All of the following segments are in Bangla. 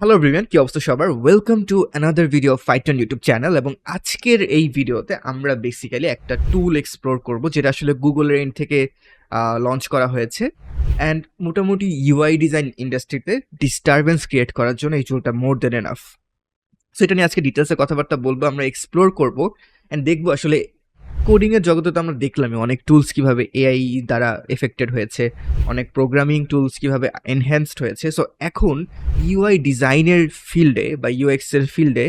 হ্যালো ব্রিভিয়ান কি অবস্থা সবার? Welcome to another video fighter YouTube channel এবং আজকের এই ভিডিওতে আমরা বেসিক্যালি একটা টুল এক্সপ্লোর করব, যেটা আসলে গুগলের এন্ড থেকে লঞ্চ করা হয়েছে। অ্যান্ড মোটামুটি ইউআই ডিজাইন ইন্ডাস্ট্রিতে ডিস্টারবেন্স ক্রিয়েট করার জন্য এই টুলটা মোর দেন এনাফ সো এটা নিয়ে আজকে ডিটেলসে কথাবার্তা বলব, আমরা এক্সপ্লোর করব। অ্যান্ড দেখব আসলে কোডিংয়ের জগতে তো আমরা দেখলামই অনেক টুলস কীভাবে এআই দ্বারা এফেক্টেড হয়েছে, অনেক প্রোগ্রামিং টুলস কীভাবে এনহ্যান্সড হয়েছে। সো এখন ইউআই ডিজাইনের ফিল্ডে বা ইউএক্স এর ফিল্ডে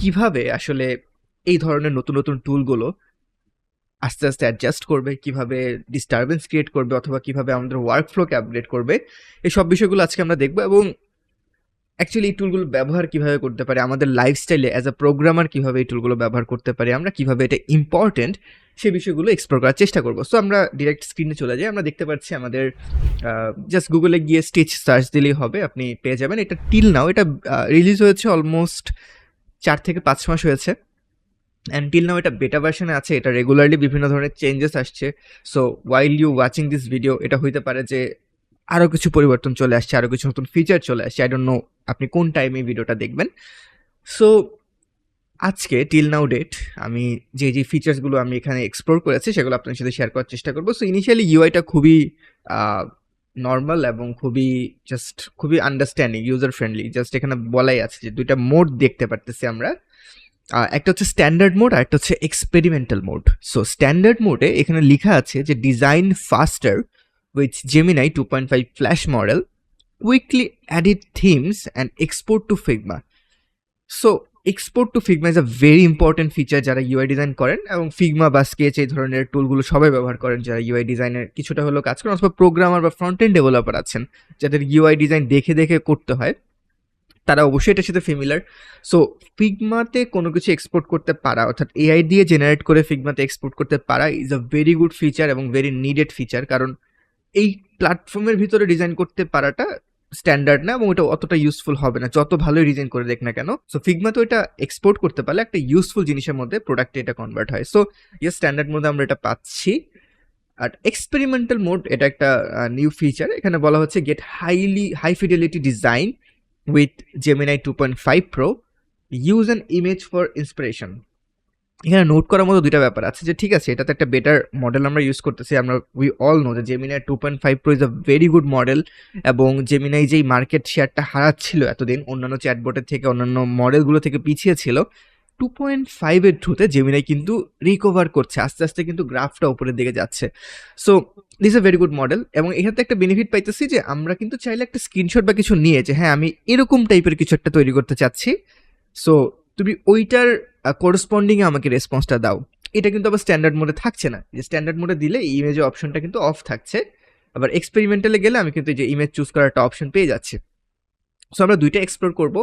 কীভাবে আসলে এই ধরনের নতুন নতুন টুলগুলো আস্তে আস্তে অ্যাডজাস্ট করবে, কীভাবে ডিস্টারবেন্স ক্রিয়েট করবে অথবা কীভাবে আমাদের ওয়ার্ক ফ্লোকে আপডেট করবে এই সব বিষয়গুলো আজকে আমরা দেখব এবং অ্যাকচুয়ালি এই টুলগুলো ব্যবহার কীভাবে করতে পারি? আমাদের লাইফস্টাইলে অ্যাজ আ প্রোগ্রামার কীভাবে এই টুলগুলো ব্যবহার করতে পারি? আমরা কীভাবে এটা ইম্পর্টেন্ট সেই বিষয়গুলো এক্সপ্লোর করার চেষ্টা করব। সো আমরা ডিরেক্ট স্ক্রিনে চলে যাই। আমরা দেখতে পাচ্ছি আমাদের জাস্ট গুগলে গিয়ে স্টিচ সার্চ দিলেই হবে। আপনি পেয়ে যাবেন। এটা টিল নাও এটা রিলিজ হয়েছে অলমোস্ট চার থেকে পাঁচ মাস হয়েছে। অ্যান্ড টিল নাও এটা বেটা ভার্সনে আছে। এটা রেগুলারলি বিভিন্ন ধরনের চেঞ্জেস আসছে। So while you watching this video এটা হইতে পারে যে আরও কিছু পরিবর্তন চলে আসছে আরও কিছু নতুন ফিচার চলে আসছে। আই ডোন্ট নো আপনি কোন টাইমে ভিডিওটা দেখবেন। সো আজকে টিল নাও ডেট আমি যে যে ফিচার্সগুলো আমি এখানে এক্সপ্লোর করেছি, সেগুলো আপনার সাথে শেয়ার করার চেষ্টা করব। সো ইনিশিয়ালি ইউআইটা খুবই নর্মাল এবং খুবই জাস্ট খুবই আন্ডারস্ট্যান্ডিং ইউজার ফ্রেন্ডলি জাস্ট এখানে বলাই আছে যে, দুইটা মোড দেখতে পারতেছি আমরা। একটা হচ্ছে স্ট্যান্ডার্ড মোড আর একটা হচ্ছে এক্সপেরিমেন্টাল মোড সো স্ট্যান্ডার্ড মোডে এখানে লেখা আছে যে design faster two point five flash model quickly added themes and export to Figma so export to Figma is a very important feature যারা ইউআই ডিজাইন করেন এবং ফিগমা বা স্কেচ এই ধরনের টুলগুলো সবাই ব্যবহার করেন যারা ইউআই ডিজাইনের কিছুটা হলেও কাজ করেন অথবা প্রোগ্রামার বা ফ্রন্ট এন্ড ডেভেলপার আছেন, যাদের ইউআই ডিজাইন দেখে দেখে করতে হয়, তারা অবশ্যই এটার সাথে ফেমিলার সো ফিগমাতে কোনো কিছু এক্সপোর্ট করতে পারা, অর্থাৎ এআই দিয়ে জেনারেট করে ফিগমাতে এক্সপোর্ট করতে পারা is a very good feature এবং ভেরি নিডেড ফিচার কারণ এই প্ল্যাটফর্মের ভিতরে ডিজাইন করতে পারাটা স্ট্যান্ডার্ড না এবং ওটা অতটা ইউজফুল হবে না। যত ভালোই ডিজাইন করে দেখ না কেন। সো ফিগমা তো এটা এক্সপোর্ট করতে পারলে একটা ইউজফুল জিনিসের মধ্যে প্রোডাক্টে এটা কনভার্ট হয়। সো ইয়ে স্ট্যান্ডার্ড মধ্যে আমরা এটা পাচ্ছি। আর এক্সপেরিমেন্টাল মোড এটা একটা নিউ ফিচার এখানে বলা হচ্ছে get highly high fidelity design with Gemini two point five pro use an image for inspiration এখানে নোট করার মতো দুইটা ব্যাপার আছে যে ঠিক আছে, এটাতে একটা বেটার মডেল আমরা ইউজ করতেছি। আমরা উই অল নো যে Gemini two point five pro is a very good model এবং জেমিনাই যেই মার্কেট শেয়ারটা হারাচ্ছিল এতদিন, অন্যান্য চ্যাটবোর্ডের থেকে, অন্যান্য মডেলগুলো থেকে পিছিয়ে ছিল টু পয়েন্ট ফাইভের থ্রুতে জেমিনাই কিন্তু রিকভার করছে, আস্তে আস্তে কিন্তু গ্রাফটা উপরের দিকে যাচ্ছে। So this a very good model এবং এখানে একটা বেনিফিট পাইতেছি যে আমরা কিন্তু চাইলে একটা স্ক্রিনশট বা কিছু নিয়ে যে হ্যাঁ আমি এরকম টাইপের কিছু একটা তৈরি করতে চাচ্ছি। সো তুমি ওইটার করসপন্ডিংয়ে আমাকে রেসপন্সটা দাও। এটা কিন্তু আবার স্ট্যান্ডার্ড মোডে থাকছে না। যে স্ট্যান্ডার্ড মোডে দিলে এই ইমেজের অপশনটা কিন্তু অফ থাকছে। আবার এক্সপেরিমেন্টালে গেলে আমি কিন্তু যে ইমেজ চুজ করার একটা অপশন পেয়ে যাচ্ছি। সো আমরা দুইটা এক্সপ্লোর করব।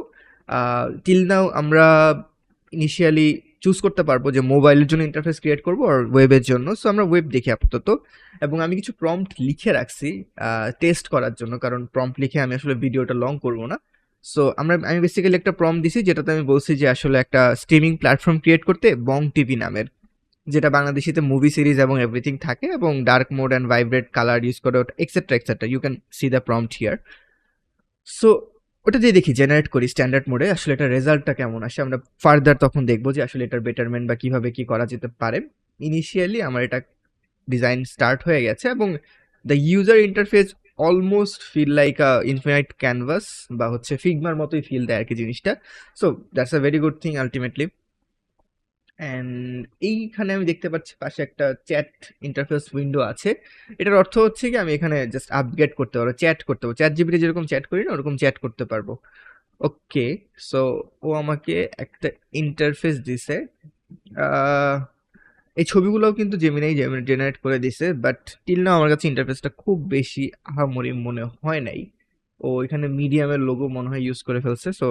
টিল নাও আমরা ইনিশিয়ালি চুজ করতে পারব যে মোবাইলের জন্য ইন্টারফেস ক্রিয়েট করব আর ওয়েবের জন্য। সো আমরা ওয়েব দেখি আপাতত। এবং আমি কিছু প্রম্পট লিখে রাখছি টেস্ট করার জন্য। কারণ প্রম্পট লিখে আমি আসলে ভিডিওটা লং করব না। সো আমরা, আমি বেসিক্যালি একটা প্রম দিছি যেটাতে আমি বলছি যে আসলে একটা স্ট্রিমিং প্ল্যাটফর্ম ক্রিয়েট করতে বং টিভি নামের, যেটা বাংলাদেশিতে মুভি সিরিজ এবং এভরিথিং থাকে এবং dark mode and vibrant colour use করে ওটা etcetera etcetera you can see the prompt here so ওটা দিয়ে দেখি জেনারেট করি স্ট্যান্ডার্ড মোডে আসলে এটা রেজাল্টটা কেমন আসে। আমরা ফার্দার তখন দেখব যে আসলে এটার বেটারমেন্ট বা কীভাবে কী করা যেতে পারে। ইনিশিয়ালি আমার এটা ডিজাইন স্টার্ট হয়ে গেছে এবং the user interface almost feel like a infinite canvas বা হচ্ছে ফিগমার মতোই ফিল দেয় আর কি জিনিসটা। So that's a very good thing ultimately and এইখানে আমি দেখতে পাচ্ছি পাশে একটা চ্যাট ইন্টারফেস উইন্ডো আছে। এটার অর্থ হচ্ছে কি আমি এখানে জাস্ট আপগ্রেড করতে পারব চ্যাট করতে পারব। চ্যাট জিবিতে যেরকম চ্যাট করি না, ওরকম চ্যাট করতে পারব। ওকে সো ও আমাকে একটা ইন্টারফেস দিছে। এই ছবিগুলোও কিন্তু জেমিনাই জেনারেট করে দিছে বাট টিল না আমার কাছে ইন্টারফেসটা খুব বেশি আহামরি মনে হয় নাই। ও এখানে মিডিয়ামের লোগো মনে হয় ইউজ করে ফেলছে সো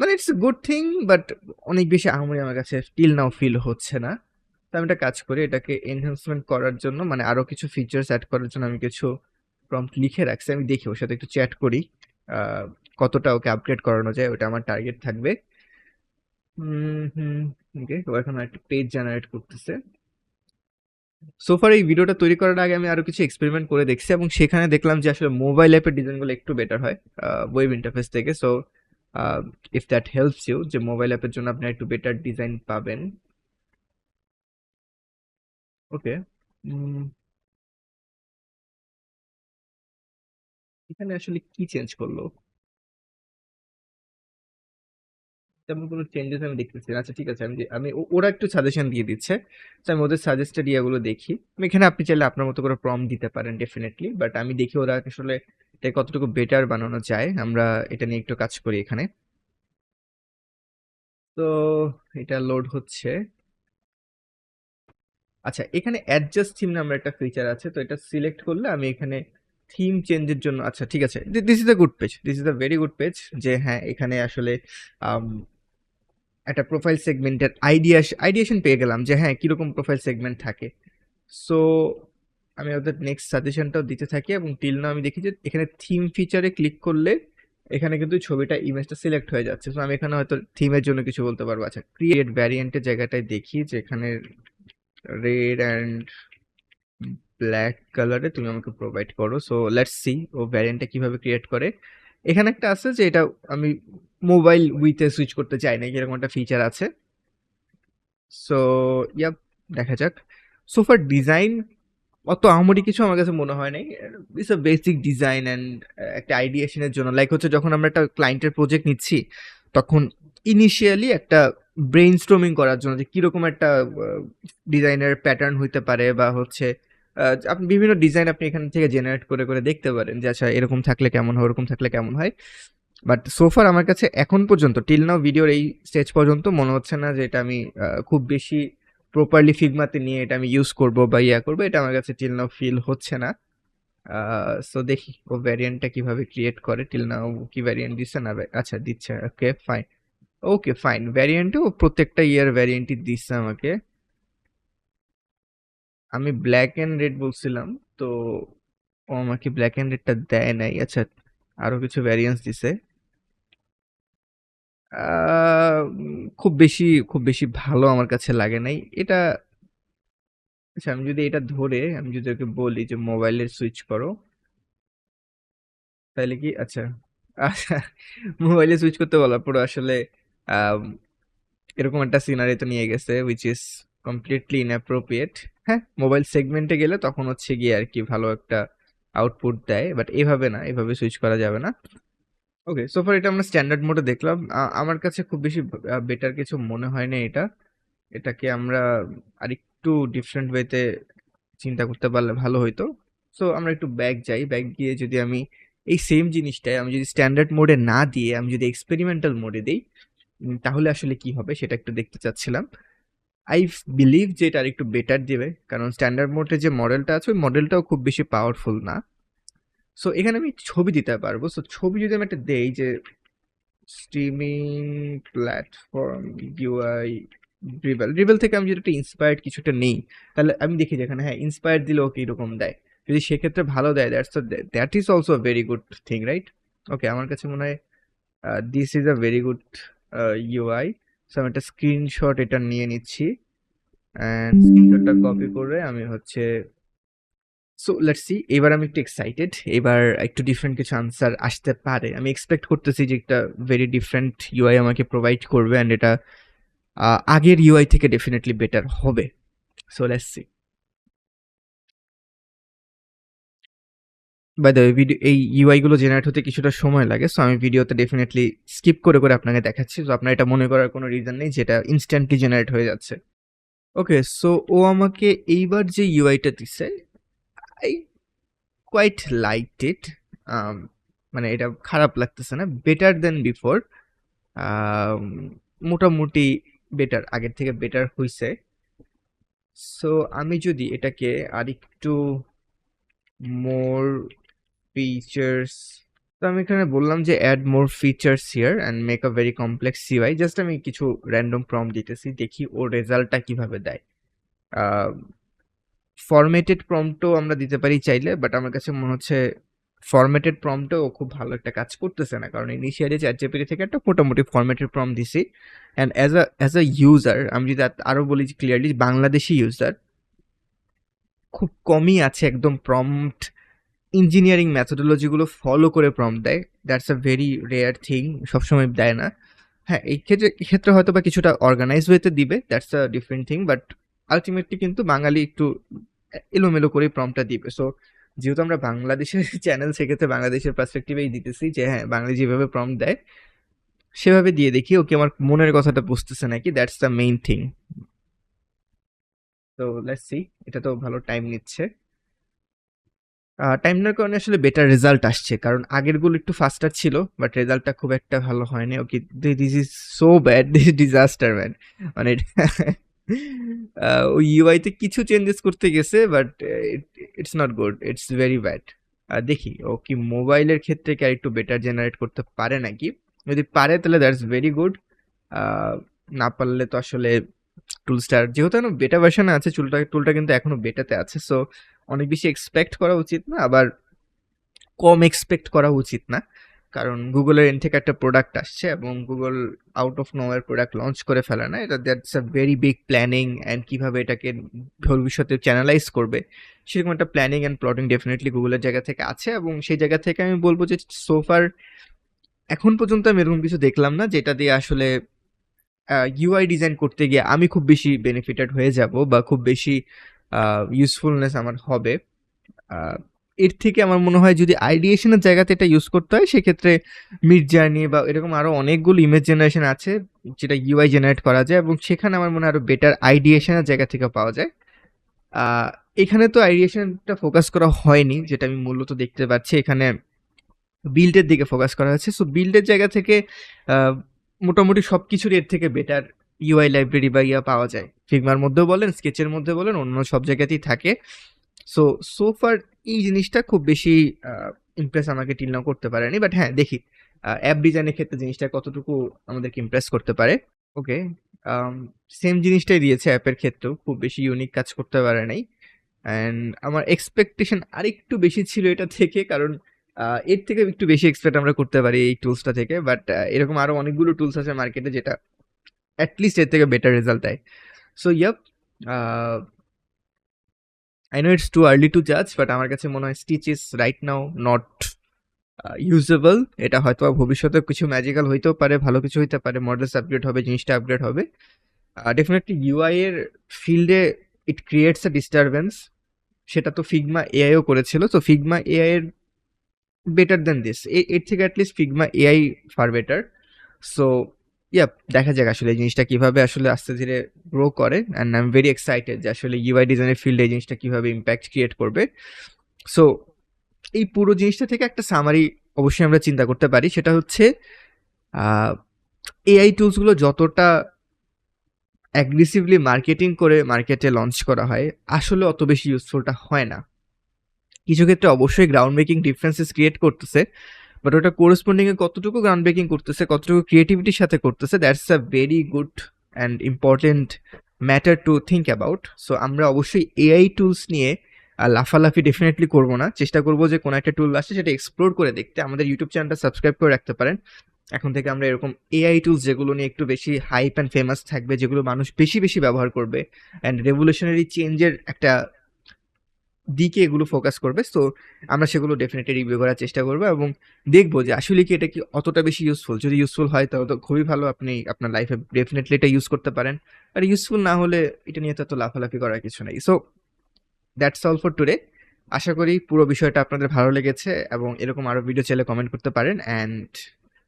মানে it's a good thing but অনেক বেশি আহামরি আমার কাছে টিল নাও ফিল হচ্ছে না। তো আমি একটা কাজ করি, এটাকে এনহ্যান্সমেন্ট করার জন্য মানে আরও কিছু ফিচার্স অ্যাড করার জন্য আমি কিছু প্রম্পট লিখে রাখছি, আমি দেখি ওর সাথে একটু চ্যাট করি কতটা ওকে আপগ্রেড করানো যায়, ওটা আমার টার্গেট থাকবে। ওকে ও এখন পেজ জেনারেট করতেছে। সোফার এই ভিডিওটা তৈরি করার আগে আমি আরও কিছু এক্সপেরিমেন্ট করে দেখছি এবং সেখানে দেখলাম যে আসলে মোবাইল অ্যাপের ডিজাইনগুলো একটু বেটার হয় ওয়েব ইন্টারফেস থেকে। So if that helps you যে মোবাইল অ্যাপের জন্য আপনি একটু বেটার ডিজাইন পাবেন। ওকে এখানে আসলে কি চেঞ্জ করল? তেমন কোনো চেঞ্জেস আমি দেখতেছি। আচ্ছা ঠিক আছে, আমি আমি ওরা একটু সাজেশন দিয়ে দিচ্ছে। তো আমি ওদের সাজেস্টেড ইয়াগুলো দেখি। এখানে আপনি চাইলে আপনার মতো করে প্রম্পট দিতে পারেন ডেফিনেটলি বাট আমি দেখি ওরা আসলে এটা কতটুকু বেটার বানানো যায়। আমরা এটা নিয়ে একটু কাজ করি এখানে। তো, এটা লোড হচ্ছে। আচ্ছা এখানে অ্যাডজাস্ট থিম নামের একটা ফিচার আছে। তো এটা সিলেক্ট করলে আমি এখানে থিম চেঞ্জের জন্য আচ্ছা ঠিক আছে। This is a good page. This is the very good page যে হ্যাঁ এখানে আসলে একটা প্রোফাইল সেগমেন্টের আইডিয়া আইডিয়েশন পেয়ে গেলাম যে হ্যাঁ কীরকম প্রোফাইল সেগমেন্ট থাকে। সো আমি ওদের নেক্সট সাজেশনটাও দিতে থাকি এবং টিল না আমি দেখি যে এখানে থিম ফিচারে ক্লিক করলে এখানে কিন্তু ছবিটা ইমেজটা সিলেক্ট হয়ে যাচ্ছে। সো আমি এখানে হয়তো থিমের জন্য কিছু বলতে পারব। আচ্ছা ক্রিয়েট ভ্যারিয়েন্টের জায়গাটায় দেখি যে এখানে রেড অ্যান্ড ব্ল্যাক কালারে তুমি আমাকে প্রোভাইড করো। সো লেটস সি ও ভ্যারিয়েন্টটা কীভাবে ক্রিয়েট করে। এখানে একটা আছে যে এটা আমি মোবাইল উইথে সুইচ করতে চাই না, এরকম একটা ফিচার আছে। সো ইয়াপ দেখা যাক। সোফার ডিজাইন অত আমরি কিছু আমার কাছে মনে হয় নাই। It's a basic design and একটা আইডিয়েশনের জন্য। লাইক হচ্ছে যখন আমরা একটা ক্লায়েন্টের প্রজেক্ট নিচ্ছি, তখন ইনিশিয়ালি একটা ব্রেইন স্ট্রমিং করার জন্য যে কীরকম একটা ডিজাইনের প্যাটার্ন হইতে পারে বা হচ্ছে আপনি বিভিন্ন ডিজাইন আপনি এখান থেকে জেনারেট করে করে দেখতে পারেন যে আচ্ছা এরকম থাকলে কেমন হয়, ওরকম থাকলে কেমন হয়। বাট সোফার আমার কাছে এখন পর্যন্ত টিল নাও ভিডিওর এই স্টেজ পর্যন্ত মনে হচ্ছে না যে এটা আমি খুব বেশি প্রপারলি ফিগমাতে নিয়ে এটা আমি ইউজ করব বা ইয়া করব, এটা আমার কাছে টিল নাও ফিল হচ্ছে না। সো দেখি ও ভ্যারিয়েন্টটা কীভাবে ক্রিয়েট করে টিল নাও কি ভ্যারিয়েন্ট দিচ্ছে না আচ্ছা দিচ্ছে ওকে ফাইন ওকে ফাইন ভ্যারিয়েন্টও প্রত্যেকটা ইয়ার ভ্যারিয়েন্টই দিচ্ছে আমাকে। আমি ব্ল্যাক অ্যান্ড রেড বলছিলাম, তো ও আমাকে ব্ল্যাক অ্যান্ড রেডটা দেয় নাই। আচ্ছা আরও কিছু ভ্যারিয়েন্স দিছে। খুব বেশি খুব বেশি ভালো আমার কাছে লাগে নাই। এটা আচ্ছা আমি যদি এটা ধরে, আমি যদি ওকে বলি যে মোবাইলের সুইচ করো তাহলে কি আচ্ছা আচ্ছা মোবাইলে সুইচ করতে বলার পর আসলে এরকম একটা সিনারি তো নিয়ে গেছে উইচ ইজ কমপ্লিটলি ইনঅ্যাপ্রোপ্রিয়েট হ্যাঁ মোবাইল সেগমেন্টে গেলে তখন হচ্ছে গিয়ে আর কি ভালো একটা আউটপুট দেয় বাট এভাবে না, এভাবে সুইচ করা যাবে না। ওকে সো ফার এটা আমরা স্ট্যান্ডার্ড মোডে দেখলাম। আমার কাছে খুব বেশি বেটার কিছু মনে হয় না এটা। এটাকে আমরা আরেকটু ডিফারেন্ট ওয়েতে চিন্তা করতে পারলে ভালো হইতো। সো আমরা একটু ব্যাক যাই। ব্যাক গিয়ে যদি আমি এই সেম জিনিসটাই, আমি যদি স্ট্যান্ডার্ড মোডে না দিয়ে, আমি যদি এক্সপেরিমেন্টাল মোডে দিই তাহলে আসলে কি হবে সেটা একটু দেখতে চাচ্ছিলাম। আই বিলিভ যে এটা আরেকটু বেটার দেবে, কারণ স্ট্যান্ডার্ড মোডে যে মডেলটা আছে, ওই মডেলটাও খুব বেশি পাওয়ারফুল না। সো এখানে আমি ছবি দিতে পারব। সো ছবি যদি আমি একটা দেই যে streaming platform UI Dribbble Dribbble থেকে আমি যদি একটা ইন্সপায়ার্ড কিছুটা নেই, তাহলে আমি দেখি যেখানে হ্যাঁ ইন্সপায়ার্ড দিলে ওকে এরকম দেয়। যদি সেক্ষেত্রে ভালো দেয় that's that is also very good thing right okay আমার কাছে মনে হয় this is a very good UI so আমি একটা স্ক্রিনশট এটা নিয়ে নিচ্ছি। অ্যান্ড স্ক্রিনশটটা কপি করে আমি হচ্ছে সো লেটস সি এবার আমি একটু এক্সাইটেড এবার একটু ডিফারেন্ট কিছু আনসার আসতে পারে। আমি এক্সপেক্ট করতেছি যে একটা ভেরি ডিফারেন্ট ইউআই আমাকে প্রোভাইড করবে অ্যান্ড এটা আগের ইউআই থেকে ডেফিনেটলি বেটার হবে। So let's see by the video এই ইউআই গুলো জেনারেট হতে কিছুটা সময় লাগে সো আমি ভিডিওতে ডেফিনেটলি স্কিপ করে করে আপনাকে দেখাচ্ছি। তো আপনার এটা মনে করার কোনো রিজন নেই যেটা ইনস্ট্যান্টলি জেনারেট হয়ে যাচ্ছে। ওকে সো ও আমাকে এইবার যে ইউআইটা দিছে আই কোয়াইট লাইকড ইট মানে এটা খারাপ লাগতেছে না বেটার দেন বিফোর মোটামুটি বেটার আগের থেকে বেটার হইছে। সো আমি যদি এটাকে আরেকটু মোর ফিচার্স তো আমি এখানে বললাম যে add more features here and make a very complex CY just আমি কিছু র্যান্ডম প্রম দিতেছি, দেখি ও রেজাল্টটা কীভাবে দেয়। ফরম্যাটেড প্রম্পটও আমরা দিতে পারি চাইলে বাট আমার কাছে মনে হচ্ছে ফরম্যাটেড প্রম্পটও খুব ভালো একটা কাজ করতেছে না। কারণ ইনিশিয়ালি চ্যাট জিপিটি থেকে একটা মোটামুটি ফরম্যাটেড প্রম দিছি। And as a as a user আমি যদি আরও বলি ক্লিয়ারলি বাংলাদেশি ইউজার খুব কমই আছে একদম প্রম্পট ইঞ্জিনিয়ারিং মেথোডোলজিগুলো ফলো করে প্রম্পট দেয়। That's a very rare thing সবসময় দেয় না। হ্যাঁ এই ক্ষেত্রে এক্ষেত্রে হয়তো বা কিছুটা অর্গানাইজ ওয়েতে দিবে that's a different thing but ultimately কিন্তু বাঙালি একটু এলোমেলো করে প্রম্পটটা দিবে। সো যেহেতু আমরা বাংলাদেশের চ্যানেল সেক্ষেত্রে বাংলাদেশের পার্সপেক্টিভেই দিতেছি যে হ্যাঁ বাঙালি যেভাবে প্রম্পট দেয়, সেভাবে দিয়ে দেখি, ওকে আমার মনের কথাটা বুঝতেছে নাকি দ্যাটস দ্য মেইন থিং তো লেটস সি এটা তো ভালো টাইম নিচ্ছে। টাইম নেওয়ার কারণে আসলে বেটার রেজাল্ট আসছে। কারণ আগেরগুলো একটু ফাস্টার ছিল বাট রেজাল্টটা খুব একটা ভালো হয়নি। Okay this is so bad this disaster man মানে ওই ইউআইতে কিছু চেঞ্জেস করতে গেছে but it's not good it's very bad দেখি, ও কি মোবাইলের ক্ষেত্রে কি আর একটু বেটার জেনারেট করতে পারে নাকি? যদি পারে, তাহলে দ্যাটস ভেরি গুড না পারলে তো আসলে টুলসটার যেহেতু বেটা ভার্সনে আছে, চুলটা টুলটা কিন্তু এখনও বেটাতে আছে সো অনেক বেশি এক্সপেক্ট করা উচিত না, আবার কম এক্সপেক্ট করা উচিত না। কারণ গুগলের এন থেকে একটা প্রোডাক্ট আসছে এবং Google out of nowhere product launch করে ফেলে না। এটা that's a very big planning and কীভাবে এটাকে ভবিষ্যতে চ্যানেলাইজ করবে, সেরকম একটা প্ল্যানিং অ্যান্ড প্লটিং ডেফিনেটলি গুগলের জায়গা থেকে আছে এবং সেই জায়গা থেকে আমি বলব যে সোফার এখন পর্যন্ত আমি এরকম কিছু দেখলাম না, যেটা দিয়ে আসলে ইউআই ডিজাইন করতে গিয়ে আমি খুব বেশি বেনিফিটেড হয়ে যাব বা খুব বেশি ইউজফুলনেস আমার হবে। এর থেকে আমার মনে হয় যদি আইডিয়েশনের জায়গাতে এটা ইউজ করতে হয়, সেক্ষেত্রে মিড জার্নি বা এরকম আরও অনেকগুলো ইমেজ জেনারেশন আছে, যেটা ইউআই জেনারেট করা যায় এবং সেখানে আমার মনে হয় আরও বেটার আইডিয়েশনের জায়গা থেকে পাওয়া যায়। এখানে তো আইডিয়েশনটা ফোকাস করা হয়নি, যেটা আমি মূলত দেখতে পাচ্ছি। এখানে বিল্ডের দিকে ফোকাস করা হয়েছে সো বিল্ডের জায়গা থেকে মোটামুটি সব কিছুর এর থেকে বেটার ইউআই লাইব্রেরি বা ইয়া পাওয়া যায়। ফিগমার মধ্যেও বলেন, স্কেচের মধ্যে বলেন, অন্য সব জায়গাতেই থাকে। সো সোফার এই জিনিসটা খুব বেশি ইমপ্রেস আমাকে টিল নাও করতে পারেনি বাট হ্যাঁ দেখি। অ্যাপ ডিজাইনের ক্ষেত্রে জিনিসটা কতটুকু আমাদেরকে ইমপ্রেস করতে পারে। ওকে সেম জিনিসটাই দিয়েছে অ্যাপের ক্ষেত্রেও, খুব বেশি ইউনিক কাজ করতে পারে নাই। অ্যান্ড আমার এক্সপেকটেশন আরেকটু বেশি ছিল এটা থেকে, কারণ এর থেকে একটু বেশি এক্সপেক্ট আমরা করতে পারি এই টুলসটা থেকে। বাট এরকম আরও অনেকগুলো টুলস আছে মার্কেটে যেটা অ্যাটলিস্ট এর থেকে বেটার রেজাল্ট দেয়। So yup I know it's too early to জাজ বাট আমার কাছে মনে হয় Stitch is right now not usable এটা হয়তো ভবিষ্যতে কিছু ম্যাজিক্যাল হইতেও পারে, ভালো কিছু হইতে পারে মডেলস আপগ্রেড হবে, জিনিসটা আপগ্রেড হবে। ডেফিনেটলি ইউআই এর ফিল্ডে ইট ক্রিয়েটস আ ডিস্টারবেন্স সেটা তো ফিগমা এআইও করেছিল তো ফিগমা এআই এর বেটার দেন দিস এর থেকে at least Figma AI far better so yeah দেখা যাক আসলে এই জিনিসটা কীভাবে আসলে আস্তে ধীরে গ্রো করে and I am very excited যে আসলে ইউআই ডিজাইনের ফিল্ডে এই জিনিসটা কীভাবে ইম্প্যাক্ট ক্রিয়েট করবে। সো এই পুরো জিনিসটা থেকে একটা সামারি অবশ্যই আমরা চিন্তা করতে পারি, সেটা হচ্ছে এআই টুলসগুলো যতটা অ্যাগ্রেসিভলি মার্কেটিং করে মার্কেটে লঞ্চ করা হয়, আসলে অত বেশি ইউজফুলটা হয় না। কিছু ক্ষেত্রে অবশ্যই গ্রাউন্ড ব্রেকিং ডিফারেন্সেস ক্রিয়েট করতেছে বাট ওটা কোরেসপন্ডিং এ কতটুকু গান ব্রেকিং করতেছে, কতটুকু ক্রিয়েটিভিটির সাথে করতেছে that's a very good and important matter to think about so আমরা অবশ্যই এআই টুলস নিয়ে লাফালাফি ডেফিনেটলি করব না। চেষ্টা করব যে কোনো একটা টুল আসছে সেটা এক্সপ্লোর করে দেখতে। আমাদের ইউটিউব চ্যানেলটা সাবস্ক্রাইব করে রাখতে পারেন। এখন থেকে আমরা এরকম এআই টুলস যেগুলো নিয়ে একটু বেশি হাইপ অ্যান্ড ফেমাস থাকবে, যেগুলো মানুষ বেশি বেশি ব্যবহার করবে। অ্যান্ড রেভলিউশনারি চেঞ্জের একটা দিকে এগুলো ফোকাস করবে সো আমরা সেগুলো ডেফিনেটলি রিভিউ করার চেষ্টা করব এবং দেখব যে আসলে কি এটা কি অতটা বেশি ইউজফুল যদি ইউজফুল হয় তাহলে তো খুবই ভালো, আপনি আপনার লাইফে ডেফিনেটলি এটা ইউজ করতে পারেন। আর ইউজফুল না হলে এটা নিয়ে তো এত লাফালাফি করার কিছু নেই। So that's all for today আশা করি পুরো বিষয়টা আপনাদের ভালো লেগেছে এবং এরকম আরও ভিডিও চাইলে কমেন্ট করতে পারেন। And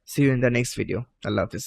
see you in the next video Allah Hafiz.